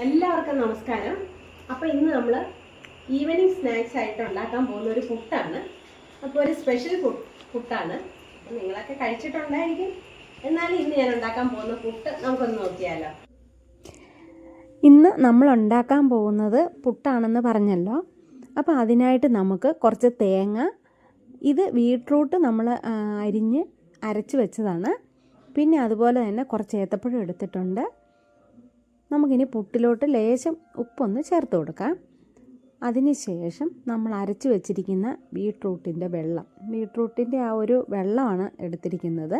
എല്ലാവർക്കും നമസ്കാരം. അപ്പോൾ ഇന്ന് നമ്മൾ ഈവനിങ് സ്നാക്സ് ആയിട്ട് ഉണ്ടാക്കാൻ പോകുന്ന ഒരു പുട്ടാണ് അപ്പോൾ ഒരു സ്പെഷ്യൽ പുട്ടാണ് ഫുഡാണ് നിങ്ങളൊക്കെ കഴിച്ചിട്ടുണ്ടായിരിക്കും. എന്നാലും ഇന്ന് ഞാൻ ഉണ്ടാക്കാൻ പോകുന്ന പുട്ട് നമുക്കൊന്ന് നോക്കിയാലോ. ഇന്ന് നമ്മൾ ഉണ്ടാക്കാൻ പോകുന്നത് പുട്ടാണെന്ന് പറഞ്ഞല്ലോ. അപ്പോൾ അതിനായിട്ട് നമുക്ക് കുറച്ച് തേങ്ങ ഇത് ബീട്രൂട്ട് നമ്മൾ അരിഞ്ഞ് അരച്ച് വെച്ചതാണ്. പിന്നെ അതുപോലെ തന്നെ കുറച്ച് ഏത്തപ്പഴം എടുത്തിട്ടുണ്ട്. നമുക്കിനി പുട്ടിലോട്ട് ലേശം ഉപ്പൊന്ന് ചേർത്ത് കൊടുക്കാം. അതിനുശേഷം നമ്മൾ അരച്ച് വെച്ചിരിക്കുന്ന ബീട്രൂട്ടിന്റെ വെള്ളം. ബീട്രൂട്ടിന്റെ ആ ഒരു വെള്ളമാണ് എടുത്തിരിക്കുന്നത്.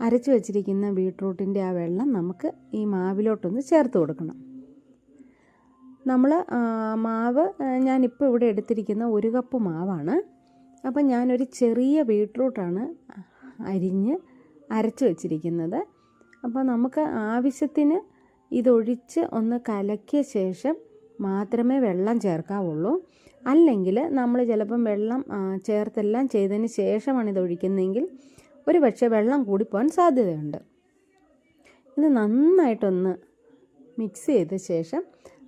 അരച്ച് വെച്ചിരിക്കുന്ന ബീട്രൂട്ടിന്റെ ആ വെള്ളം നമുക്ക് ഈ മാവിലോട്ടൊന്ന് ചേർത്ത് കൊടുക്കണം. നമ്മൾ മാവ് ഞാനിപ്പോൾ ഇവിടെ എടുത്തിരിക്കുന്ന ഒരു കപ്പ് മാവാണ്. അപ്പം ഞാനൊരു ചെറിയ ബീട്രൂട്ടാണ് അരിഞ്ഞ് അരച്ച് വെച്ചിരിക്കുന്നത്. അപ്പോൾ നമുക്ക് ആവശ്യത്തിന് ഇതൊഴിച്ച് ഒന്ന് കലക്കിയ ശേഷം മാത്രമേ വെള്ളം ചേർക്കാവുള്ളൂ. അല്ലെങ്കിൽ നമ്മൾ ചിലപ്പം വെള്ളം ചേർത്തെല്ലാം ചെയ്തതിന് ശേഷമാണ് ഇത് ഒഴിക്കുന്നതെങ്കിൽ ഒരു പക്ഷേ വെള്ളം കൂടിപ്പോകാൻ സാധ്യതയുണ്ട്. ഇത് നന്നായിട്ടൊന്ന് മിക്സ് ചെയ്ത ശേഷം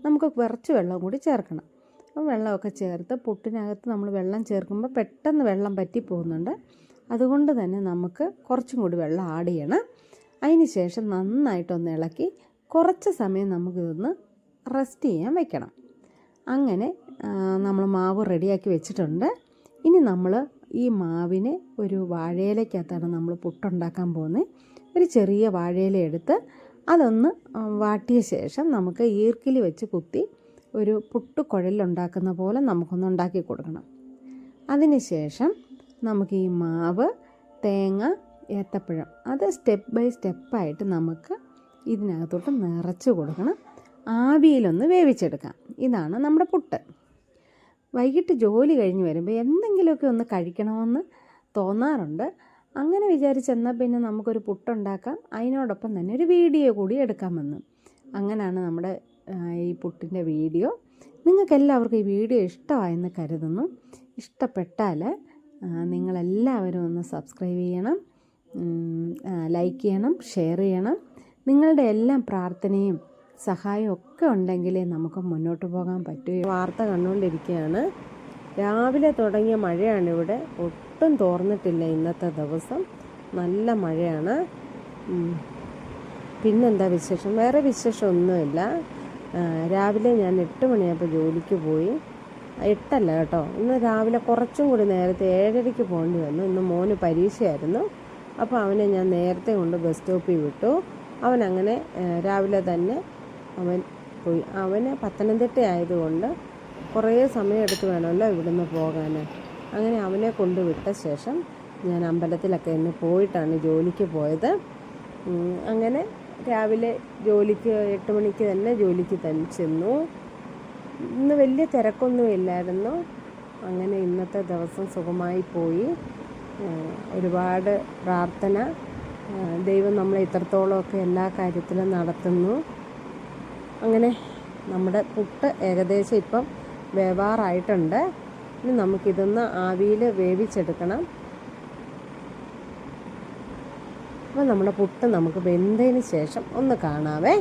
നമുക്ക് കുറച്ച് വെള്ളം കൂടി ചേർക്കണം. അപ്പോൾ വെള്ളമൊക്കെ ചേർത്ത് പുട്ടിനകത്ത് നമ്മൾ വെള്ളം ചേർക്കുമ്പോൾ പെട്ടെന്ന് വെള്ളം പറ്റി പോകുന്നുണ്ട് അതുകൊണ്ട് തന്നെ നമുക്ക് കുറച്ചും കൂടി വെള്ളം ആഡ് ചെയ്യണം. അതിന് ശേഷം നന്നായിട്ടൊന്ന് ഇളക്കി കുറച്ച് സമയം നമുക്കിതൊന്ന് റെസ്റ്റ് ചെയ്യാൻ വെക്കണം. അങ്ങനെ നമ്മൾ മാവ് റെഡിയാക്കി വെച്ചിട്ടുണ്ട്. ഇനി നമ്മൾ ഈ മാവിനെ ഒരു വാഴയിലക്കകത്താണ് നമ്മൾ പുട്ടുണ്ടാക്കാൻ പോകുന്നത്. ഒരു ചെറിയ വാഴയില എടുത്ത് അതൊന്ന് വാട്ടിയ ശേഷം നമുക്ക് ഈർക്കിൽ വെച്ച് കുത്തി ഒരു പുട്ട് കുഴലുണ്ടാക്കുന്ന പോലെ നമുക്കൊന്ന് ഉണ്ടാക്കി കൊടുക്കണം. അതിന് ശേഷം നമുക്ക് ഈ മാവ് തേങ്ങ ഏത്തപ്പഴം അത് സ്റ്റെപ്പ് ബൈ സ്റ്റെപ്പായിട്ട് നമുക്ക് ഇതിനകത്തോട്ട് നിറച്ച് കൊടുക്കണം. ആവിയിലൊന്ന് വേവിച്ചെടുക്കാം. ഇതാണ് നമ്മുടെ പുട്ട്. വൈകിട്ട് ജോലി കഴിഞ്ഞ് വരുമ്പോൾ എന്തെങ്കിലുമൊക്കെ ഒന്ന് കഴിക്കണമെന്ന് തോന്നാറുണ്ട്. അങ്ങനെ വിചാരിച്ചെന്നാൽ പിന്നെ നമുക്കൊരു പുട്ടുണ്ടാക്കാം. അതിനോടൊപ്പം തന്നെ ഒരു വീഡിയോ കൂടി എടുക്കാമെന്ന്. അങ്ങനെയാണ് നമ്മുടെ ഈ പുട്ടിന്റെ വീഡിയോ. നിങ്ങൾക്ക് എല്ലാവർക്കും ഈ വീഡിയോ ഇഷ്ടമായെന്ന് കരുതുന്നു. ഇഷ്ടപ്പെട്ടാൽ നിങ്ങളെല്ലാവരും ഒന്ന് സബ്സ്ക്രൈബ് ചെയ്യണം. ലൈക്ക് ചെയ്യണം ഷെയർ ചെയ്യണം. നിങ്ങളുടെ എല്ലാം പ്രാർത്ഥനയും സഹായം ഒക്കെ ഉണ്ടെങ്കിലേ നമുക്ക് മുന്നോട്ട് പോകാൻ പറ്റൂ. വാർത്ത കണ്ടുകൊണ്ടിരിക്കുകയാണ്. രാവിലെ തുടങ്ങിയ മഴയാണ് ഇവിടെ ഒട്ടും തോർന്നിട്ടില്ല ഇന്നത്തെ ദിവസം. നല്ല മഴയാണ്. പിന്നെന്താ വിശേഷം? വേറെ വിശേഷമൊന്നുമില്ല. രാവിലെ ഞാൻ എട്ട് മണിയായപ്പോൾ ജോലിക്ക് പോയി. എട്ടല്ല കേട്ടോ. ഇന്ന് രാവിലെ കുറച്ചും കൂടി നേരത്തെ ഏഴരയ്ക്ക് പോകേണ്ടി വന്നു. ഇന്ന് മോന് പരീക്ഷയായിരുന്നു. അപ്പോൾ അവനെ ഞാൻ നേരത്തെ കൊണ്ട് ബസ് സ്റ്റോപ്പിൽ വിട്ടു. അവൻ അങ്ങനെ രാവിലെ തന്നെ അവൻ പോയി. അവന് പത്തനംതിട്ട ആയതുകൊണ്ട് കുറേ സമയം എടുത്ത് വേണമല്ലോ ഇവിടുന്ന് പോകാൻ അങ്ങനെ അവനെ കൊണ്ടുവിട്ട ശേഷം ഞാൻ അമ്പലത്തിലൊക്കെ ഇന്ന് പോയിട്ടാണ് ജോലിക്ക് പോയത്. അങ്ങനെ രാവിലെ ജോലിക്ക് എട്ട് മണിക്ക് തന്നെ ജോലിക്ക് തന്നെ ചെന്നു. ഇന്ന് വലിയ തിരക്കൊന്നുമില്ലായിരുന്നു അങ്ങനെ ഇന്നത്തെ ദിവസം സുഖമായി പോയി. ഒരുപാട് പ്രാർത്ഥന ദൈവം നമ്മളെ ഇത്രത്തോളമൊക്കെ എല്ലാ കാര്യത്തിലും നടത്തുന്നു. അങ്ങനെ നമ്മുടെ പുട്ട് ഏകദേശം ഇപ്പം വേവാറായിട്ടുണ്ട്. ഇനി നമുക്കിതൊന്ന് ആവിയിൽ വേവിച്ചെടുക്കണം. അപ്പോൾ നമ്മുടെ പുട്ട് നമുക്ക് വെന്തതിന് ശേഷം ഒന്ന് കാണാവേ.